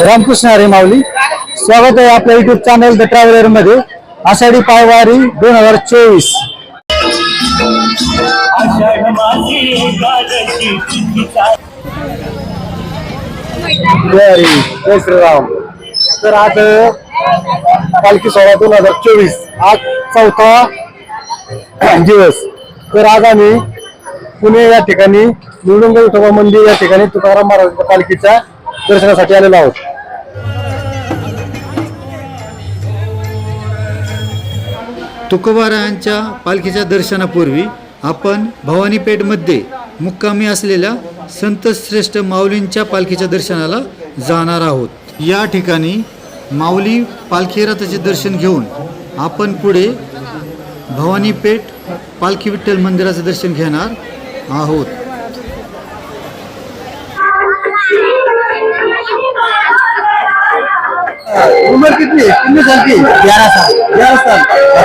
रामकृष्ण हरी माऊली स्वागत आहे आपल्या युट्यूब चॅनल द ट्रॅव्हलरमध्ये आषाढी पायवारी दोन हजार चोवीस. आषाढ जय श्रीराम. तर आज पालखी सोहळा दोन हजार चोवीस. आज चौथा दिवस. तर आज आम्ही पुणे या ठिकाणी निवडुंग विठोबा मंदिर या ठिकाणी तुकाराम महाराजांच्या पालखीच्या दर्शनासाठी आलेलो आहोत. तुकोबारायांच्या पालखीच्या दर्शनापूर्वी आपण भवानीपेठमध्ये मुक्कामी असलेल्या संतश्रेष्ठ माऊलींच्या पालखीच्या दर्शनाला जाणार आहोत. या ठिकाणी माऊली पालखी रथाचे दर्शन घेऊन आपण पुढे भवानीपेठ पालखी विठ्ठल मंदिराचे दर्शन घेणार आहोत. उम्र कितनी है? कितने साल की ग्यारह साल. ग्यारह साल.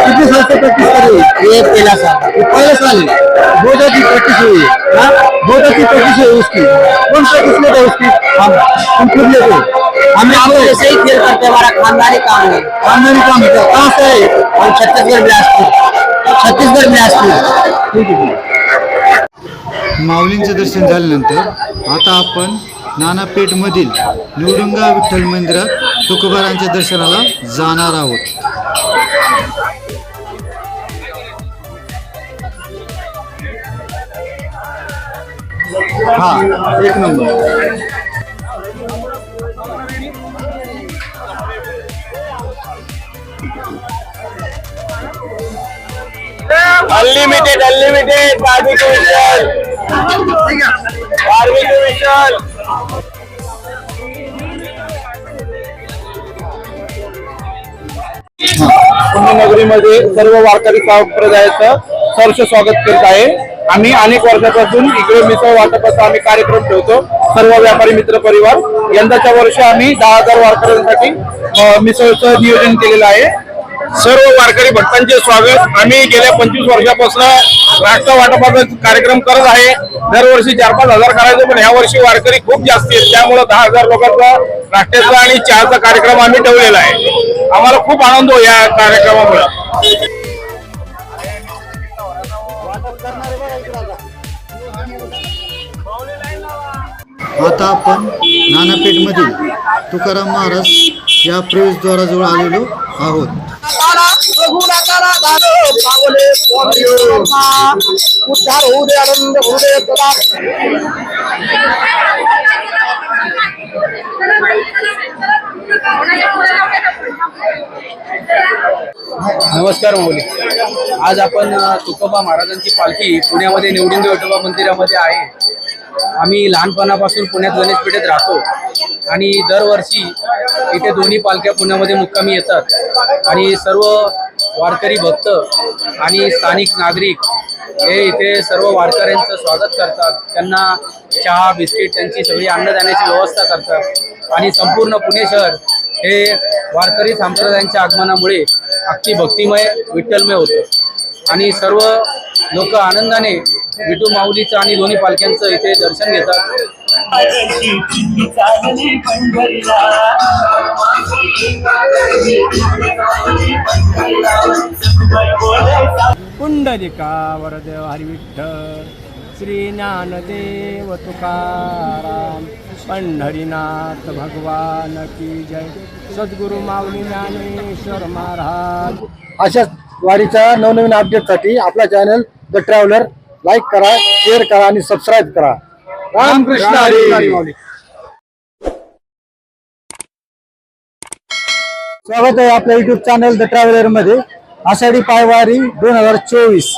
कितने साल से प्रैक्टिस कर? रही है ये पहला साल. ये पहला साल है बहुत अच्छी प्रैक्टिस हुई. है? हाँ? बहुत अच्छी प्रैक्टिस हुई उसकी कौन उसकी? हम हम खुद लेते हैं हम लोग ऐसे ही खेल करते हमारा खानदानी काम है खानदानी काम है कहाँ से है हम छत्तीसगढ़ बिलासपुर छत्तीसगढ़ बिलासपुर माऊलींचं दर्शन झाल्यानंतर आता आपण नानापेठमधील निवडुंगा विठ्ठल मंदिरात तुकोबारांच्या दर्शनाला जाणार आहोत. हा एक number. Unlimited unlimited barbecue Vishal barbecue Vishal पुण्यनगरीमध्ये सर्व वारकरी संप्रदायाचं सहर्ष स्वागत करत आहे. आम्ही अनेक वर्षापासून इकडे मिसळ वाटपाचा आम्ही कार्यक्रम ठेवतो. सर्व व्यापारी मित्र परिवार. यंदाच्या वर्षी आम्ही दहा हजार वारकऱ्यांसाठी मिसळचं नियोजन केलेलं आहे. सर्व वारकरी भक्तांचे स्वागत. आम्ही गेल्या पंचवीस वर्षापासून राष्ट्र वाटपाचा कार्यक्रम करत आहे. दरवर्षी चार पाच हजार करायचो पण ह्या वर्षी वारकरी खूप जास्त आहेत. त्यामुळे दहा हजार लोकांचा राष्ट्राचा आणि चहाचा कार्यक्रम आम्ही ठेवलेला आहे. आम्हाला खूप आनंद हो या कार्यक्रमामुळे. आता आपण नानापेठमधील तुकाराम महाराज या प्रवेशद्वाराजवळ आलेलो आहोत. उद्धार होऊ दे आनंद होऊ दे नमस्कार माऊली. आज आपण तुकोबा महाराजांची पालखी पुण्यामध्ये निवडुंगे विठोबा मंदिरामध्ये आहे. आम्ही लहानपणापासून पुण्यात गणेश पेठेत राहतो. आणि दरवर्षी इथे दोन्ही पालख्या पुण्यामध्ये मुक्कामी येतात. आणि सर्व वारकरी भक्त आणि स्थानिक नागरिक हे इथे सर्व वारकऱ्यांचं स्वागत करतात. त्यांना चहा बिस्किट त्यांची सगळी अन्नदाण्याची व्यवस्था करतात. आणि संपूर्ण पुणे शहर हे वारकरी संप्रदायांच्या आगमनामुळे अगदी भक्तिमय विठ्ठलमय होतं. आणि सर्व लोक आनंदाने विठू माऊलीचं आणि दोन्ही पालख्यांचं इथे दर्शन घेतात. आदर्शी पुंडलिका वरदेव हरिविठ्ठल. श्री ज्ञानदेव तुकाराम पंढरीनाथ भगवान की जय। सद्गुरु माऊली ज्ञानेश्वर महाराज। अशाच वारीच्या नवनवीन अपडेटसाठी आपला चॅनल द ट्रॅव्हलर लाईक करा शेअर करा आणि सबस्क्राईब करा. रामकृष्ण हरी! माऊली स्वागत आहे आपल्या युट्यूब चॅनल द ट्रॅव्हलरमध्ये आषाढी पायवारी दोन हजार चोवीस.